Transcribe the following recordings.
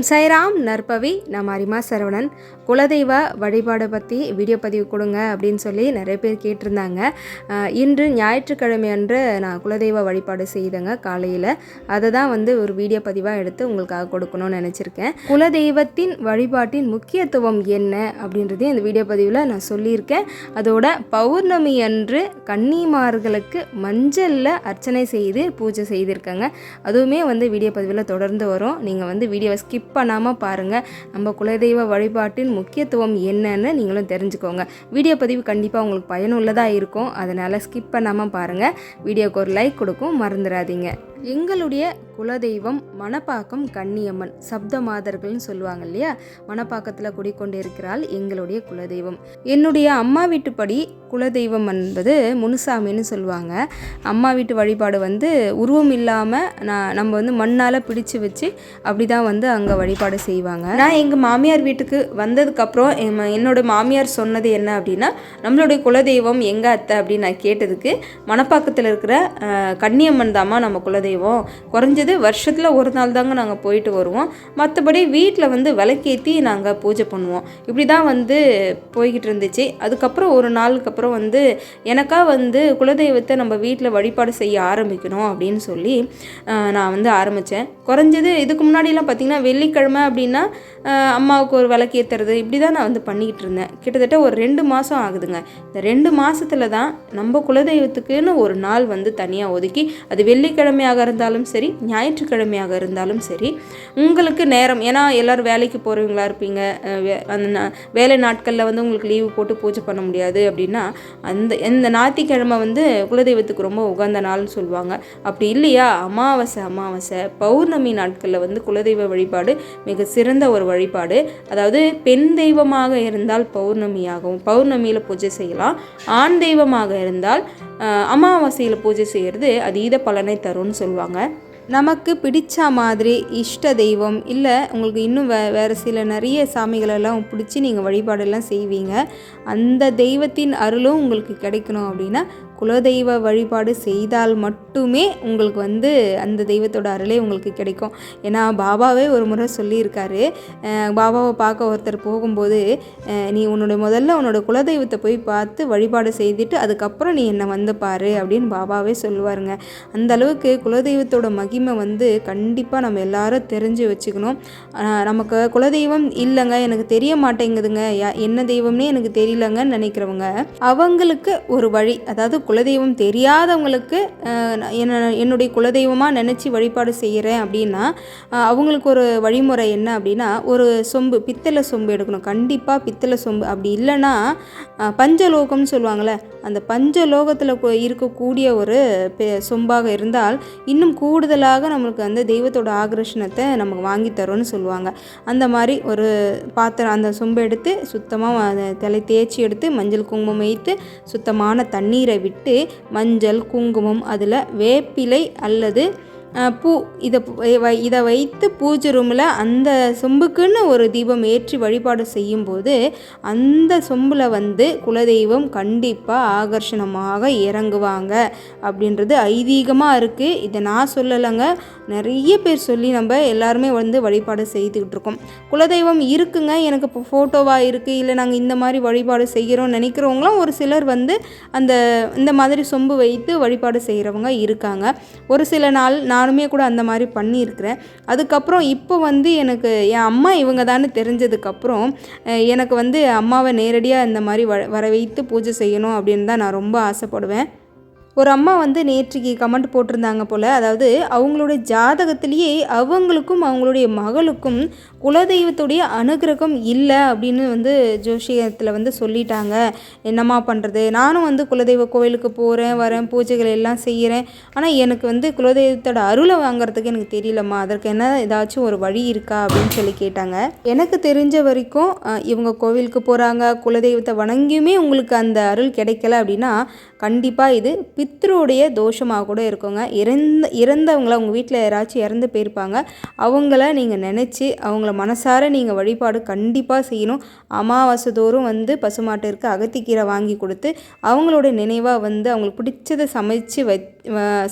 ஓம் சாய்ராம் நற்பவி நான் அரிமா சரவணன். குலதெய்வ வழிபாடை பற்றி வீடியோ பதிவு கொடுங்க அப்படின்னு சொல்லி நிறைய பேர் கேட்டிருந்தாங்க. இன்று ஞாயிற்றுக்கிழமை அன்று நான் குலதெய்வ வழிபாடு செய்தேங்க காலையில். அதை தான் வந்து ஒரு வீடியோ பதிவாக எடுத்து உங்களுக்காக கொடுக்கணும்னு நினச்சிருக்கேன். குலதெய்வத்தின் வழிபாட்டின் முக்கியத்துவம் என்ன அப்படின்றதையும் இந்த வீடியோ பதிவில் நான் சொல்லியிருக்கேன். அதோட பௌர்ணமி அன்று கன்னிமார்களுக்கு மஞ்சளில் அர்ச்சனை செய்து பூஜை செய்திருக்காங்க. அதுவுமே வந்து வீடியோ பதிவில் தொடர்ந்து வரும். நீங்கள் வந்து வீடியோவை ஸ்கிப் பண்ணாமல் பாருங்கள் நம்ம குலதெய்வ வழிபாட்டின் முக்கியத்துவம் என்னன்னு நீங்களும் தெரிஞ்சுக்கோங்க. வீடியோ பதிவு கண்டிப்பாக உங்களுக்கு பயனுள்ளதாக இருக்கும். அதனால் ஸ்கிப் பண்ணாமல் பாருங்கள் வீடியோக்கு ஒரு லைக் கொடுக்கும் மறந்துடாதீங்க. எங்களுடைய குலதெய்வம் மணப்பாக்கம் கன்னியம்மன் சப்த மாதர்கள்னு சொல்லுவாங்க இல்லையா? மணப்பாக்கத்தில் குடிக்கொண்டிருக்கிறாள் எங்களுடைய குலதெய்வம். என்னுடைய அம்மா வீட்டுப்படி குலதெய்வம் என்பது முனுசாமின்னு சொல்லுவாங்க. அம்மா வீட்டு வழிபாடு வந்து உருவம் இல்லாமல் நான் நம்ம வந்து மண்ணால் பிடிச்சு வச்சு அப்படி தான் வந்து அங்கே வழிபாடு செய்வாங்க. நான் எங்கள் மாமியார் வீட்டுக்கு வந்ததுக்கப்புறம் என் என்னோட மாமியார் சொன்னது என்ன அப்படின்னா நம்மளுடைய குலதெய்வம் எங்கே அத்தை அப்படின்னு நான் கேட்டதுக்கு மணப்பாக்கத்தில் இருக்கிற கன்னியம்மன் தாம்மா நம்ம குலதெய்வம். குறைஞ்சது வருஷத்தில் ஒரு நாள் தாங்க நாங்கள் போயிட்டு வருவோம். மற்றபடி வீட்டில் வந்து விளக்கேற்றி நாங்கள் பூஜை பண்ணுவோம். இப்படி தான் வந்து போய்கிட்டு இருந்துச்சு. அதுக்கப்புறம் ஒரு நாளுக்கு அப்புறம் வந்து எனக்கா வந்து குலதெய்வத்தை நம்ம வீட்டில் வழிபாடு செய்ய ஆரம்பிக்கணும் அப்படின்னு சொல்லி நான் வந்து ஆரம்பித்தேன் குறைஞ்சது இதுக்கு முன்னாடிலாம் பார்த்திங்கன்னா வெள்ளிக்கிழமை அப்படின்னா அம்மாவுக்கு ஒரு விளக்கேற்றுறது இப்படி தான் நான் வந்து பண்ணிக்கிட்டு இருந்தேன். கிட்டத்தட்ட ஒரு ரெண்டு மாதம் ஆகுதுங்க. இந்த ரெண்டு மாதத்தில் தான் நம்ம குலதெய்வத்துக்குன்னு ஒரு நாள் வந்து தனியாக ஒதுக்கி அது வெள்ளிக்கிழமையாக இருந்தாலும் சரி ஞாயிற்றுக்கிழமையாக இருந்தாலும் சரி உங்களுக்கு நேரம் ஏன்னா எல்லோரும் வேலைக்கு போகிறவங்களா இருப்பீங்க வே- அந்த வேலை நாட்களில் வந்து உங்களுக்கு லீவு போட்டு பூஜை பண்ண முடியாது அப்படின்னா அந்த இந்த ஞாயிற்றுக்கிழமை வந்து குலதெய்வத்துக்கு ரொம்ப உகந்த நாள்னு சொல்லுவாங்க. அப்படி இல்லையா? அமாவாசை அமாவாசை பௌர்ணமி நாட்களில் வந்து குலதெய்வ வழிபாடு மிக சிறந்த ஒரு வழிபாடு. அதாவது பெண் தெய்வமாக இருந்தால் பௌர்ணமியாகவும் பௌர்ணமியில் பூஜை செய்யலாம் ஆண் தெய்வமாக இருந்தால் அமாவாசையில் பூஜை செய்கிறது அதீத பலனை தரும்னு சொல்லுவாங்க. நமக்கு பிடிச்ச மாதிரி இஷ்ட தெய்வம் இல்லை உங்களுக்கு இன்னும் வே வேறு சில நிறைய சாமிகளெல்லாம் பிடிச்சி நீங்கள் வழிபாடெல்லாம் செய்வீங்க. அந்த தெய்வத்தின் அருளும் உங்களுக்கு கிடைக்கணும் அப்படின்னா குலதெய்வ வழிபாடு செய்தால் மட்டுமே உங்களுக்கு வந்து அந்த தெய்வத்தோட அருளே உங்களுக்கு கிடைக்கும். ஏன்னா பாபாவே ஒரு முறை சொல்லியிருக்காரு. பாபாவை பார்க்க ஒருத்தர் போகும்போது நீ உன்னோட முதல்ல உன்னோட குலதெய்வத்தை போய் பார்த்து வழிபாடு செய்துட்டு அதுக்கப்புறம் நீ என்னை வந்து பாரு அப்படின்னு பாபாவே சொல்லுவாருங்க. அந்த அளவுக்கு குலதெய்வத்தோட மகிமை வந்து கண்டிப்பாக நம்ம எல்லாரும் தெரிஞ்சு வச்சுக்கணும். நமக்கு குலதெய்வம் இல்லைங்க எனக்கு தெரிய மாட்டேங்குதுங்க. யா- என்ன தெய்வம்னே எனக்கு தெரியலங்கன்னு நினைக்கிறவங்க அவங்களுக்கு ஒரு வழி அதாவது குலதெய்வம் தெரியாதவங்களுக்கு என்ன என்னுடைய குலதெய்வமாக நினச்சி வழிபாடு செய்கிறேன் அப்படின்னா அவங்களுக்கு ஒரு வழிமுறை என்ன அப்படின்னா ஒரு சொம்பு பித்தளை சொம்பு எடுக்கணும். கண்டிப்பாக பித்தளை சொம்பு. அப்படி இல்லைன்னா பஞ்சலோகம்னு சொல்லுவாங்கள்ல அந்த பஞ்சலோகத்தில் இருக்கக்கூடிய ஒரு பெ- சொம்பாக இருந்தால் இன்னும் கூடுதலாக நம்மளுக்கு அந்த தெய்வத்தோட ஆகர்ஷணத்தை நமக்கு வாங்கி தரும்னு சொல்லுவாங்க. அந்த மாதிரி ஒரு பாத்திரம் அந்த சொம்பை எடுத்து சுத்தமாக தலை தேய்ச்சி எடுத்து மஞ்சள் குங்குமம் வைத்து சுத்தமான தண்ணீரை விட்டு மஞ்சள் குங்குமம் அதில் வேப்பிலை அல்லது பூ இதை இதை வைத்து பூஜை ரூமில் அந்த சொம்புக்குன்னு ஒரு தீபம் ஏற்றி வழிபாடு செய்யும்போது அந்த சொம்பில் வந்து குலதெய்வம் கண்டிப்பாக ஆகர்ஷணமாக இறங்குவாங்க. அப்படின்றது ஐதீகமாக இருக்குது இதை நான் சொல்லலைங்க. நிறைய பேர் சொல்லி நம்ம எல்லாருமே வந்து வழிபாடு செய்துக்கிட்டு இருக்கோம். குலதெய்வம் இருக்குங்க. எனக்கு இப்போ ஃபோட்டோவாக இருக்குது இல்லை நாங்கள் இந்த மாதிரி வழிபாடு செய்கிறோம் நினைக்கிறவங்களும் ஒரு சிலர் வந்து அந்த இந்த மாதிரி சொம்பு வைத்து வழிபாடு செய்கிறவங்க இருக்காங்க. ஒரு சில நாள் நான் நானுமே கூட அந்த மாதிரி பண்ணியிருக்கிறேன். அதுக்கப்புறம் இப்போ வந்து எனக்கு என் அம்மா இவங்க தானே தெரிஞ்சதுக்கப்புறம் எனக்கு வந்து அம்மாவை நேரடியாக இந்த மாதிரி வ வர வைத்து பூஜை செய்யணும் அப்படின்னு தான் நான் ரொம்ப ஆசைப்படுவேன். ஒரு அம்மா வந்து நேற்றுக்கு கமெண்ட் போட்டிருந்தாங்க போல் அதாவது அவங்களுடைய ஜாதகத்திலேயே அவங்களுக்கும் அவங்களுடைய மகளுக்கும் குலதெய்வத்துடைய அனுகிரகம் இல்லை அப்படின்னு வந்து ஜோஷியத்தில் வந்து சொல்லிட்டாங்க. என்னம்மா பண்ணுறது நானும் வந்து குலதெய்வ கோவிலுக்கு போகிறேன் வரேன் பூஜைகள் எல்லாம் செய்கிறேன் ஆனால் எனக்கு வந்து குலதெய்வத்தோட அருளை வாங்குறதுக்கு எனக்கு தெரியலம்மா. அதற்கு என்ன ஏதாச்சும் ஒரு வழி இருக்கா அப்படின்னு சொல்லி கேட்டாங்க. எனக்கு தெரிஞ்ச வரைக்கும் இவங்க கோவிலுக்கு போகிறாங்க குலதெய்வத்தை வணங்கியுமே உங்களுக்கு அந்த அருள் கிடைக்கல அப்படின்னா கண்டிப்பாக இது பித்ருடைய தோஷமாக கூட இருக்குங்க. இறந்த இறந்தவங்கள உங்கள் வீட்டில் யாராச்சும் இறந்து போயிருப்பாங்க. அவங்கள நீங்கள் நினச்சி அவங்கள மனசார நீங்கள் வழிபாடு கண்டிப்பாக செய்யணும். அமாவாசை தோறும் வந்து பசுமாட்டிற்கு அகத்திக்கீரை வாங்கி கொடுத்து அவங்களோட நினைவாக வந்து அவங்களுக்கு பிடிச்சதை சமைச்சு வை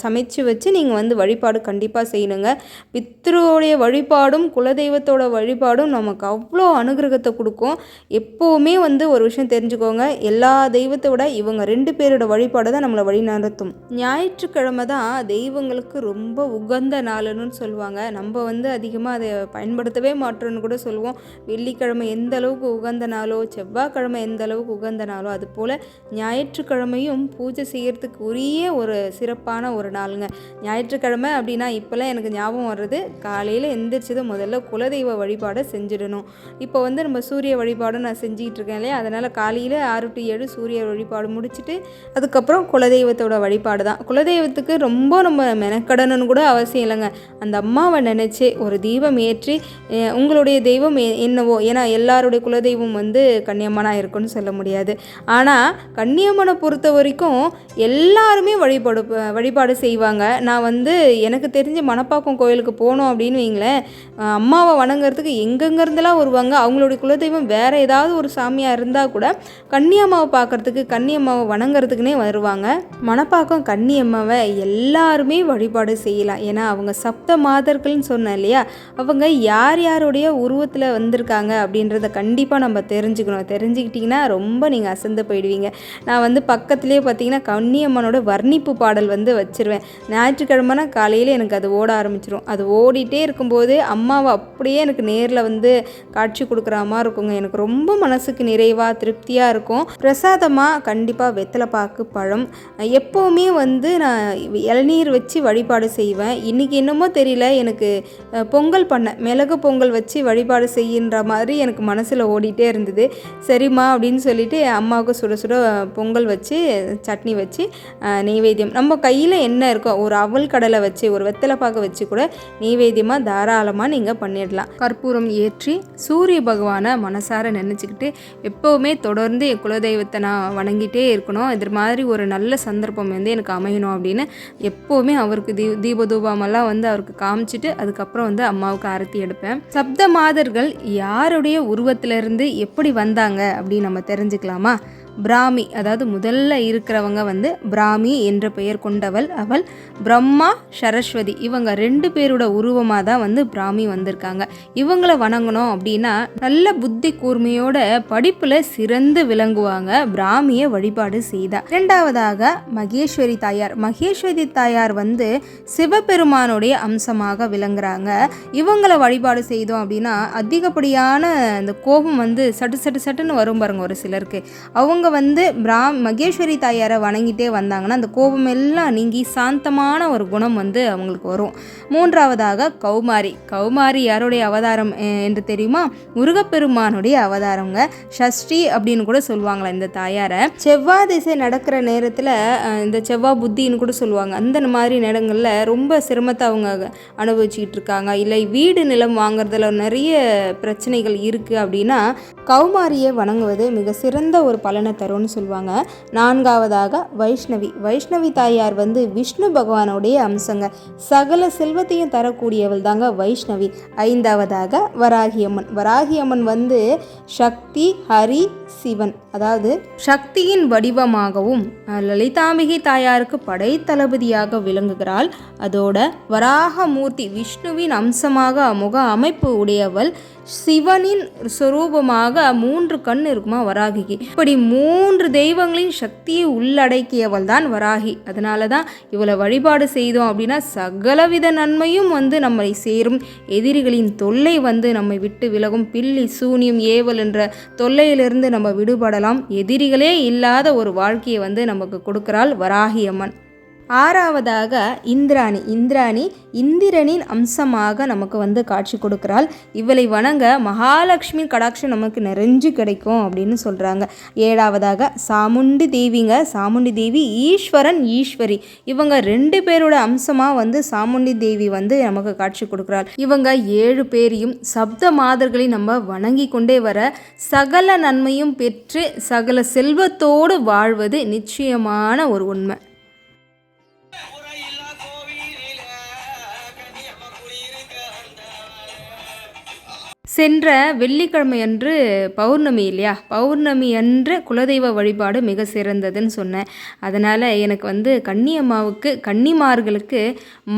சமைச்சு வச்சு நீங்கள் வந்து வழிபாடு கண்டிப்பாக செய்யணுங்க. பித்ருவோடைய வழிபாடும் குலதெய்வத்தோட வழிபாடும் நமக்கு அவ்வளோ அனுகிரகத்தை கொடுக்கும். எப்போவுமே வந்து ஒரு விஷயம் தெரிஞ்சுக்கோங்க. எல்லா தெய்வத்தை விட இவங்க ரெண்டு பேரோட வழிபாடு தான் நம்மளை வழி நடத்தும். ஞாயிற்றுக்கிழமை தான் தெய்வங்களுக்கு ரொம்ப உகந்த நாளுன்னு சொல்லுவாங்க. நம்ம வந்து அதிகமாக அதை பயன்படுத்தவே மாட்டோம்னு கூட சொல்லுவோம். வெள்ளிக்கிழமை எந்த அளவுக்கு உகந்த நாளோ செவ்வாய்க்கிழமை எந்த அளவுக்கு உகந்த நாளோ அது போல் ஞாயிற்றுக்கிழமையும் பூஜை செய்கிறதுக்கு உரிய ஒரு சிறப்பான ஒரு நாளுங்க. ஞாயிற்றுக்கிழமை அப்படின்னா இப்போல்லாம் எனக்கு ஞாபகம் வர்றது காலையில் எந்திரிச்சதும் முதல்ல குலதெய்வ வழிபாடை செஞ்சிடணும். இப்போ வந்து நம்ம சூரிய வழிபாடும் நான் செஞ்சுக்கிட்டு இருக்கேன் இல்லையா? அதனால் காலையில் ஆறு டு ஏழு சூரிய வழிபாடு முடிச்சுட்டு அதுக்கப்புறம் குலதெய்வத்தோட வழிபாடு தான். குலதெய்வத்துக்கு ரொம்ப நம்ம மெனக்கடணும்னு கூட அவசியம் இல்லைங்க. அந்த அம்மாவை நினச்சி ஒரு தீபம் ஏற்றி உங்களுடைய தெய்வம் என்னவோ ஏன்னா எல்லாருடைய குலதெய்வம் வந்து கன்னியம்மனாக இருக்குன்னு சொல்ல முடியாது. ஆனால் கன்னியம்மனை பொறுத்த வரைக்கும் எல்லாருமே வழிபாடு வழிபாடு செய்வாங்க. நான் வந்து எனக்கு தெரிஞ்ச மணப்பாக்கம் கோயிலுக்கு போனோம் அப்படின்னு வைங்களேன். அம்மாவை வணங்குறதுக்கு எங்கெங்கேருந்துலாம் வருவாங்க அவங்களுடைய குலதெய்வம் வேறு ஏதாவது ஒரு சாமியாக இருந்தால் கூட கன்னியம்மாவை பார்க்கறதுக்கு கன்னியம்மாவை வணங்குறதுக்குனே வருவாங்க. மணப்பாக்கம் கன்னியம்மாவை எல்லாருமே வழிபாடு செய்யலாம். ஏன்னா அவங்க சப்த மாதர்கள்னு சொன்னேன் இல்லையா? அவங்க யார் யாருடைய உருவத்தில் வந்திருக்காங்க அப்படின்றத கண்டிப்பாக நம்ம தெரிஞ்சுக்கணும். தெரிஞ்சுக்கிட்டிங்கன்னா ரொம்ப நீங்கள் அசந்து போயிடுவீங்க. நான் வந்து பக்கத்துலேயே பார்த்தீங்கன்னா கன்னியம்மனோட வர்ணிப்பு பாடல் வந்து வச்சுருவேன். ஞாயிற்றுக்கிழமைனா காலையில் எனக்கு அது ஓட ஆரம்பிச்சிடும் அது ஓடிட்டே இருக்கும்போது அம்மாவை அப்படியே எனக்கு நேரில் வந்து காட்சி கொடுக்குற மாதிரி இருக்குங்க. எனக்கு ரொம்ப மனசுக்கு நிறைவாக திருப்தியாக இருக்கும். பிரசாதமாக கண்டிப்பாக வெத்தலை பாக்கு பழம் எப்போவுமே வந்து நான் இளநீர் வச்சு வழிபாடு செய்வேன். இன்றைக்கி என்னமோ தெரியல எனக்கு பொங்கல் பண்ணேன் மிளகு பொங்கல் வச்சு வழிபாடு செய்யுன்ற மாதிரி எனக்கு மனசில் ஓடிட்டே இருந்தது. சரிம்மா அப்படின்னு சொல்லிட்டு அம்மாவுக்கு சுட சுட பொங்கல் வச்சு சட்னி வச்சு நெய்வேத்தியம். நம்ம கையில் என்ன இருக்கோ ஒரு அவல் கடலை வச்சு ஒரு வெத்தலைப்பாக்கு வச்சு கூட நெய்வேத்தியமாக தாராளமாக நீங்கள் பண்ணிடலாம். கற்பூரம் ஏற்றி சூரிய பகவானை மனசார நினச்சிக்கிட்டு எப்போவுமே தொடர்ந்து என் குலதெய்வத்தை நான் வணங்கிட்டே இருக்கணும். இது மாதிரி ஒரு நல்ல சந்தர்ப்பம் வந்து எனக்கு அமையணும் அப்படின்னு எப்போவுமே அவருக்கு தீ தீபதூபமெல்லாம் வந்து அவருக்கு காமிச்சிட்டு அதுக்கப்புறம் வந்து அம்மாவுக்கு ஆரத்தி எடுப்பேன். சப்த மாதர்கள் யாருடைய உருவத்திலிருந்து எப்படி வந்தாங்க அப்படின்னு நம்ம தெரிஞ்சுக்கலாமா? பிராமி அதாவது முதல்ல இருக்கிறவங்க வந்து பிராமி என்ற பெயர் கொண்டவள். அவள் பிரம்மா சரஸ்வதி இவங்க ரெண்டு பேரோட உருவமாக தான் வந்து பிராமி வந்திருக்காங்க. இவங்கள வணங்கணும் அப்படின்னா நல்ல புத்தி கூர்மையோட படிப்பில் சிறந்து விளங்குவாங்க. பிராமியை வழிபாடு செய்தா. இரண்டாவதாக மகேஸ்வரி தாயார். மகேஸ்வரி தாயார் வந்து சிவபெருமானுடைய அம்சமாக விளங்குறாங்க. இவங்கள வழிபாடு செய்தோம் அப்படின்னா அதிகப்படியான அந்த கோபம் வந்து சட்டு சட்டு சட்டுன்னு வரும் பாருங்க ஒரு சிலருக்கு. அவங்க வந்து பிரா மகேஸ்வரி தாயாரை வணங்கிட்டே வந்தாங்கன்னா அந்த கோபம் எல்லாம் நீங்கி சாந்தமான ஒரு குணம் வந்து அவங்களுக்கு வரும். மூன்றாவதாக கௌமாரி. கௌமாரி யாருடைய அவதாரம் என்று தெரியுமா? முருகப்பெருமானுடைய அவதாரங்க ஷஷ்டி அப்படின்னு கூட சொல்லுவாங்களா இந்த தாயாரை. செவ்வாய் திசை நடக்கிற நேரத்தில் இந்த செவ்வாய் புத்தின்னு கூட சொல்லுவாங்க. அந்த மாதிரி நேரங்களில் ரொம்ப சிரமத்தை அவங்க அனுபவிச்சுக்கிட்டு இருக்காங்க. இல்லை வீடு நிலம் வாங்குறதுல நிறைய பிரச்சனைகள் இருக்குது அப்படின்னா கௌமாரியை வணங்குவது மிக சிறந்த ஒரு பலனை தரும்னு சொல்லுவாங்க. நான்காவதாக வைஷ்ணவி. வைஷ்ணவி தாயார் வந்து விஷ்ணு பகவானுடைய அம்சங்க. சகல செல்வத்தையும் தரக்கூடியவள் தாங்க வைஷ்ணவி. ஐந்தாவதாக வராகியம்மன். வராகியம்மன் வந்து சக்தி ஹரி சிவன். அதாவது சக்தியின் வடிவமாகவும் லலிதாம்பிகை தாயாருக்கு படைத்தளபதியாக விளங்குகிறாள். அதோட வராகமூர்த்தி விஷ்ணுவின் அம்சமாக முக அமைப்பு உடையவள் சிவனின் சுரூபமாக மூன்று கண் இருக்குமா வராகிக்கு. இப்படி மூன்று தெய்வங்களின் சக்தியை உள்ளடக்கியவள் தான் வராகி. அதனால தான் இவளை வழிபாடு செய்தோம் அப்படின்னா சகலவித நன்மையும் வந்து நம்மை சேரும். எதிரிகளின் தொல்லை வந்து நம்மை விட்டு விலகும். பில்லி சூனியம் ஏவல் என்ற தொல்லையிலிருந்து நம்ம விடுபடலாம். எதிரிகளே இல்லாத ஒரு வாழ்க்கையை வந்து நமக்கு கொடுக்கிறாள் வராகி அம்மன். ஆறாவதாக இந்திராணி. இந்திராணி இந்திரனின் அம்சமாக நமக்கு வந்து காட்சி கொடுக்கிறாள். இவளை வணங்க மகாலட்சுமி கடாட்சம் நமக்கு நிறைஞ்சு கிடைக்கும் அப்படின்னு சொல்கிறாங்க ஏழாவதாக சாமுண்டி தேவிங்க. சாமுண்டி தேவி ஈஸ்வரன் ஈஸ்வரி. இவங்க ரெண்டு பேரோட அம்சமாக வந்து சாமுண்டி தேவி வந்து நமக்கு காட்சி கொடுக்கிறாள். இவங்க ஏழு பேரையும் சப்த மாதர்களை நம்ம வணங்கி கொண்டே வர சகல நன்மையும் பெற்று சகல செல்வத்தோடு வாழ்வது நிச்சயமான ஒரு உண்மை. சென்ற வெள்ளிக்கிழமை அன்று பௌர்ணமி இல்லையா? பௌர்ணமி அன்று குலதெய்வ வழிபாடு மிக சிறந்ததுன்னு சொன்னேன். அதனால் எனக்கு வந்து கன்னியம்மாவுக்கு கன்னிமார்களுக்கு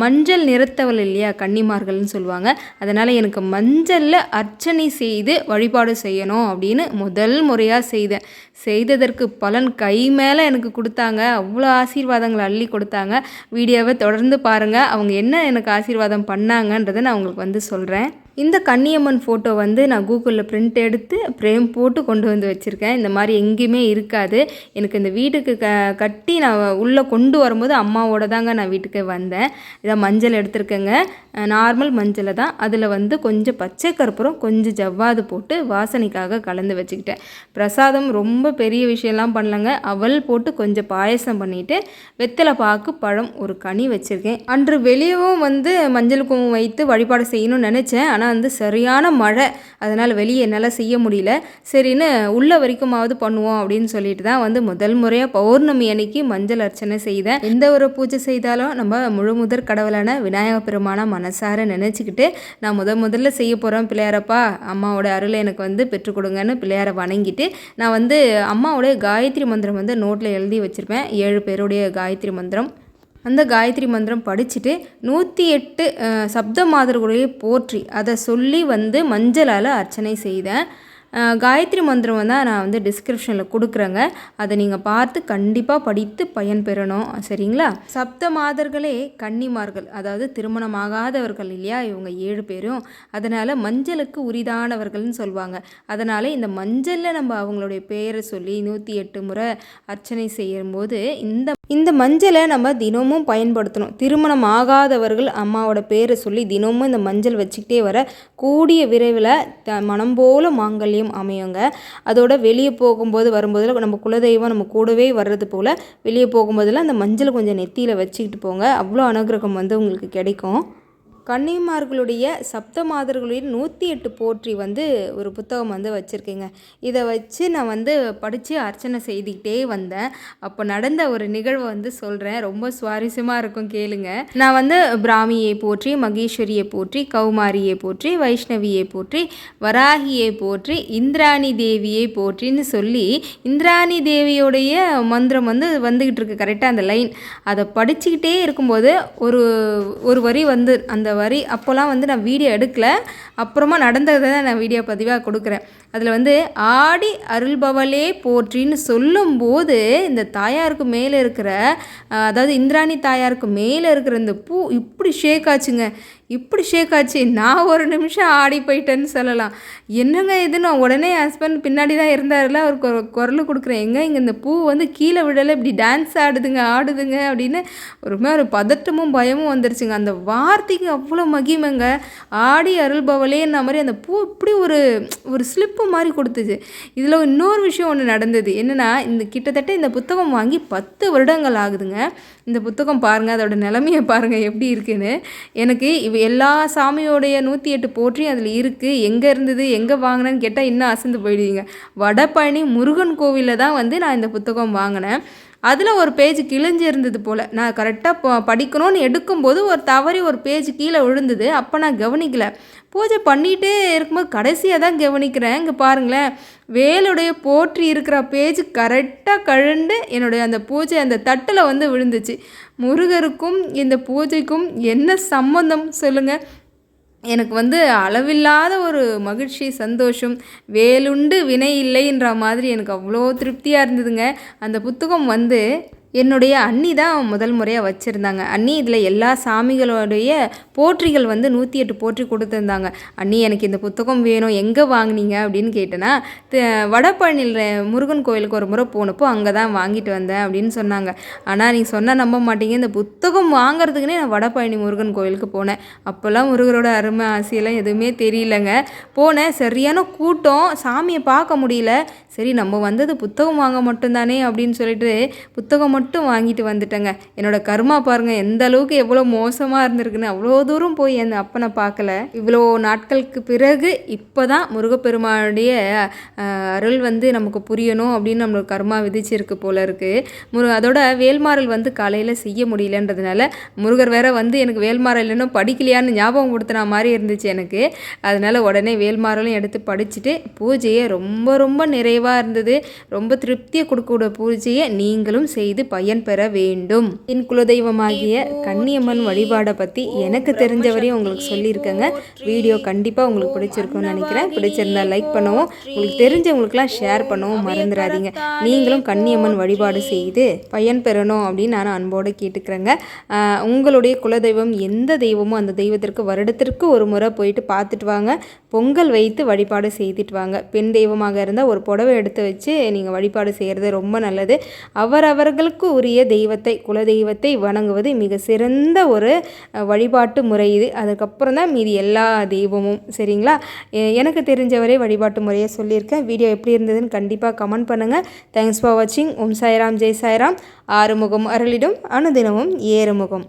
மஞ்சள் நிறத்தவள் இல்லையா? கன்னிமார்கள்னு சொல்லுவாங்க. அதனால் எனக்கு மஞ்சளில் அர்ச்சனை செய்து வழிபாடு செய்யணும் அப்படின்னு முதல் முறையாக செய்தேன். செய்ததற்கு பலன் கை மேலே எனக்கு கொடுத்தாங்க. அவ்வளோ ஆசீர்வாதங்களை அள்ளி கொடுத்தாங்க. வீடியோவை தொடர்ந்து பாருங்கள் அவங்க என்ன எனக்கு ஆசீர்வாதம் பண்ணாங்கன்றதை நான் உங்களுக்கு வந்து சொல்கிறேன் இந்த கன்னியம்மன் ஃபோட்டோ வந்து நான் கூகுளில் பிரிண்ட் எடுத்து ஃப்ரேம் போட்டு கொண்டு வந்து வச்சுருக்கேன். இந்த மாதிரி எங்கேயுமே இருக்காது. எனக்கு இந்த வீட்டுக்கு க கட்டி நான் உள்ளே கொண்டு வரும்போது அம்மாவோட தாங்க நான் வீட்டுக்கு வந்தேன். இதை மஞ்சள் எடுத்திருக்கேங்க. நார்மல் மஞ்சளை தான். அதில் வந்து கொஞ்சம் பச்சை கற்பூரம் கொஞ்சம் ஜவ்வாது போட்டு வாசனைக்காக கலந்து வச்சுக்கிட்டேன். பிரசாதம் ரொம்ப பெரிய விஷயம்லாம் பண்ணலங்க. அவல் போட்டு கொஞ்சம் பாயசம் பண்ணிவிட்டு வெத்தலை பாக்கு பழம் ஒரு கனி வச்சுருக்கேன். அன்று வெளியவும் வந்து மஞ்சள் குங்குமம் வைத்து வழிபாடு செய்யணும்னு நினச்சேன். ஆனால் வந்து சரியான மழை. அதனால் வெளியே என்னால் செய்ய முடியல. சரின்னு உள்ள வரைக்குமாவது பண்ணுவோம் அப்படின்னு சொல்லிட்டு தான் வந்து முதல் முறையாக பௌர்ணமி அன்னைக்கு மஞ்சள் அர்ச்சனை செய்தேன். எந்த ஒரு பூஜை செய்தாலும் நம்ம முழு முதற் கடவுளான விநாயக பெருமான மனசார நினச்சிக்கிட்டு நான் முத முதல்ல செய்ய போகிறேன் பிள்ளையாரப்பா அம்மாவோட அருளை எனக்கு வந்து பெற்றுக் கொடுங்கன்னு பிள்ளையாரை வணங்கிட்டு நான் வந்து அம்மாவோடைய காயத்ரி மந்திரம் வந்து நோட்டில் எழுதி வச்சுருப்பேன். ஏழு பேருடைய காயத்ரி மந்திரம். அந்த காயத்ரி மந்திரம் படிச்சுட்டு நூற்றி எட்டு சப்த மாதர்களுடைய போற்றி அதை சொல்லி வந்து மஞ்சளால் அர்ச்சனை செய்தேன். காயத்ரி மந்திரம் வந்து நான் வந்து டிஸ்கிரிப்ஷனில் கொடுக்குறேங்க. அதை நீங்கள் பார்த்து கண்டிப்பாக படித்து பயன்பெறணும் சரிங்களா? சப்த மாதர்களே கன்னிமார்கள். அதாவது திருமணமாகாதவர்கள் இல்லையா? இவங்க ஏழு பேரும். அதனால் மஞ்சளுக்கு உரிதானவர்கள்னு சொல்லுவாங்க அதனால் இந்த மஞ்சளில் நம்ம அவங்களுடைய பெயரை சொல்லி நூற்றி எட்டு முறை அர்ச்சனை செய்யும்போது இந்த இந்த மஞ்சளை நம்ம தினமும் பயன்படுத்தணும். திருமணம் ஆகாதவர்கள் அம்மாவோட பேரை சொல்லி தினமும் இந்த மஞ்சள் வச்சுக்கிட்டே வர கூடிய விரைவில் த மனம் போல மாங்கல்யம் அமையுங்க. அதோட வெளியே போகும்போது வரும்போதில் நம்ம குலதெய்வம் நம்ம கூடவே வர்றது போல் வெளியே போகும்போதில் அந்த மஞ்சள் கொஞ்சம் நெத்தியில் வச்சுக்கிட்டு போங்க. அவ்வளோ அனுகிரகம் வந்து உங்களுக்கு கிடைக்கும். கன்னிமார்களுடைய சப்த மாதர்களுடைய நூற்றி எட்டு போற்றி வந்து ஒரு புத்தகம் வந்து வச்சுருக்கேங்க. இதை வச்சு நான் வந்து படித்து அர்ச்சனை செய்துக்கிட்டே வந்தேன். அப்போ நடந்த ஒரு நிகழ்வை வந்து சொல்கிறேன் ரொம்ப சுவாரஸ்யமாக இருக்கும் கேளுங்க. நான் வந்து பிராமியை போற்றி மகேஸ்வரியை போற்றி கௌமாரியை போற்றி வைஷ்ணவியை போற்றி வராகியை போற்றி இந்திராணி தேவியை போற்றின்னு சொல்லி இந்திராணி தேவியோடைய மந்திரம் வந்து வந்துக்கிட்டு இருக்கு. கரெக்டாக அந்த லைன். அதை படிச்சுக்கிட்டே இருக்கும்போது ஒரு ஒரு வரி வந்து அந்த வரி அப்போல்லாம் வந்து நான் வீடியோ எடுக்கல. அப்புறமா நடந்ததை தான் நான் வீடியோ பதிவாக கொடுக்குறேன். அதில் வந்து ஆடி அருள்பவளே போற்றின்னு சொல்லும்போது இந்த தாயாருக்கு மேலே இருக்கிற அதாவது இந்திராணி தாயாருக்கு மேலே இருக்கிற இந்த பூ இப்படி ஷேக் ஆச்சுங்க. இப்படி ஷேக் ஆச்சு. நான் ஒரு நிமிஷம் ஆடி போயிட்டேன்னு சொல்லலாம். என்னங்க இது நான் உடனே ஹஸ்பண்ட் பின்னாடி தான் இருந்தார்ல அவர் குரல் கொடுக்குறேன். எங்க இங்கே இந்த பூ வந்து கீழே விடலை இப்படி டான்ஸ் ஆடுதுங்க ஆடுதுங்க அப்படின்னு ஒரு மாதிரி ஒரு பதட்டமும் பயமும் வந்துருச்சுங்க. அந்த வார்த்தைக்கு அவ்வளோ மகிமைங்க. ஆடி அருள்பவளேன்ன மாதிரி அந்த பூ இப்படி ஒரு ஒரு ஸ்லிப் ஸ்லிப்பு மாதிரி கொடுத்துச்சு. இதில் இன்னொரு விஷயம் ஒன்று நடந்தது. என்னென்னா இந்த கிட்டத்தட்ட இந்த புத்தகம் வாங்கி பத்து வருடங்கள் ஆகுதுங்க. இந்த புத்தகம் பாருங்கள் அதோட நிலமையை பாருங்கள் எப்படி இருக்குன்னு. எனக்கு இவ எல்லா சாமியோடைய நூற்றி எட்டு போற்றியும் அதில் இருக்குது எங்கே இருந்தது எங்கே வாங்கினேன்னு கேட்டால் இன்னும் அசந்து போயிடுவீங்க. வடபழனி முருகன் கோவிலில் தான் வந்து நான் இந்த புத்தகம் வாங்கினேன். அதில் ஒரு பேஜ் கிழிஞ்சு இருந்தது போல். நான் கரெக்டாக படிக்கணும்னு எடுக்கும்போது ஒரு தவறி ஒரு பேஜ் கீழே விழுந்தது. அப்போ நான் கவனிக்கலை. பூஜை பண்ணிகிட்டே இருக்கும்போது கடைசியாக தான் கவனிக்கிறேன். இங்கே பாருங்களேன் வேலுடைய போற்றி இருக்கிற பேஜ் கரெக்டாக கழுண்டு என்னுடைய அந்த பூஜை அந்த தட்டில் வந்து விழுந்துச்சு. முருகருக்கும் இந்த பூஜைக்கும் என்ன சம்மந்தம் சொல்லுங்கள் எனக்கு வந்து அளவில்லாத ஒரு மகிழ்ச்சி சந்தோஷம். வேலுண்டு வினை இல்லைன்ற மாதிரி எனக்கு அவ்வளோ திருப்தியாக இருந்ததுங்க. அந்த புத்தகம் வந்து என்னுடைய அண்ணி தான் முதல் முறையாக வச்சுருந்தாங்க. அண்ணி இதில் எல்லா சாமிகளுடைய போற்றிகள் வந்து நூற்றி எட்டு போற்றி கொடுத்துருந்தாங்க. அண்ணி எனக்கு இந்த புத்தகம் வேணும் எங்கே வாங்குனீங்க அப்படின்னு கேட்டேன்னா வடபழனியில் முருகன் கோயிலுக்கு ஒரு முறை போனப்போ அங்கே தான் வாங்கிட்டு வந்தேன் அப்படின்னு சொன்னாங்க. ஆனால் நீங்கள் சொன்னால் நம்ப மாட்டீங்க. இந்த புத்தகம் வாங்குறதுக்குனே நான் வடபழனி முருகன் கோயிலுக்கு போனேன். அப்போல்லாம் முருகரோட அருமை ஆசையெல்லாம் எதுவுமே தெரியலங்க. போனேன். சரியான கூட்டம். சாமியை பார்க்க முடியல. சரி நம்ம வந்தது புத்தகம் வாங்க மட்டும்தானே அப்படின்னு சொல்லிட்டு புத்தகம் மட்டும் வாங்கிட்டு வந்துட்டேங்க. என்னோட கர்மா பாருங்கள் எந்த அளவுக்கு எவ்வளோ மோசமாக இருந்திருக்குன்னு அவ்வளோ தூரம் போய் அந்த அப்பனை பார்க்கல. இவ்வளோ நாட்களுக்கு பிறகு இப்போ தான் முருகப்பெருமானுடைய அருள் வந்து நமக்கு புரியணும் அப்படின்னு நம்மளுக்கு கர்மா விதிச்சிருக்கு போல இருக்குது முரு அதோட வேல்மாறல் வந்து காலையில் செய்ய முடியலன்றதுனால முருகர் வேற வந்து எனக்கு வேல்மாறல் இன்னும் படிக்கலையான்னு ஞாபகம் கொடுத்தன மாதிரி இருந்துச்சு எனக்கு. அதனால் உடனே வேல்மாறலும் எடுத்து படிச்சுட்டு பூஜையை ரொம்ப ரொம்ப நிறைவாக இருந்தது. ரொம்ப திருப்தியை கொடுக்கக்கூடிய பூஜையை நீங்களும் செய்து பயன் பெற வேண்டும். என் குலதெய்வமாகிய கன்னியம்மன் வழிபாடை பற்றி எனக்கு தெரிஞ்சவரையும் உங்களுக்கு சொல்லியிருக்கேங்க. வீடியோ கண்டிப்பாக உங்களுக்கு பிடிச்சிருக்கும்னு நினைக்கிறேன். பிடிச்சிருந்தா லைக் பண்ணவும். உங்களுக்கு தெரிஞ்சவங்களுக்குலாம் ஷேர் பண்ணவும். மறந்துடாதீங்க. நீங்களும் கன்னியம்மன் வழிபாடு செய்து பயன் பெறணும் அப்படின்னு நான் அன்போடு கேட்டுக்கிறேங்க. உங்களுடைய குலதெய்வம் எந்த தெய்வமோ அந்த தெய்வத்திற்கு வருடத்திற்கு ஒரு முறை போயிட்டு பார்த்துட்டு வாங்க. பொங்கல் வைத்து வழிபாடு செய்துட்டு வாங்க. பெண் தெய்வமாக இருந்தால் ஒரு புடவை எடுத்து வச்சு நீங்கள் வழிபாடு செய்கிறது ரொம்ப நல்லது. அவரவர்களுக்கு உரிய தெய்வத்தை குலதெய்வத்தை வணங்குவது மிக சிறந்த ஒரு வழிபாட்டு முறை இது. அதுக்கப்புறம் தான் மீதி எல்லா தெய்வமும். சரிங்களா? எனக்கு தெரிஞ்சவரை வழிபாட்டு முறையை சொல்லியிருக்கேன். வீடியோ எப்படி இருந்ததுன்னு கண்டிப்பாக கமெண்ட் பண்ணுங்கள் தேங்க்ஸ் ஃபார் வாட்சிங் ஓம் சாய்ராம். ஜெய் சாய்ராம். ஆறுமுகம் அருளிடும். அனுதினமும் ஏறுமுகம்.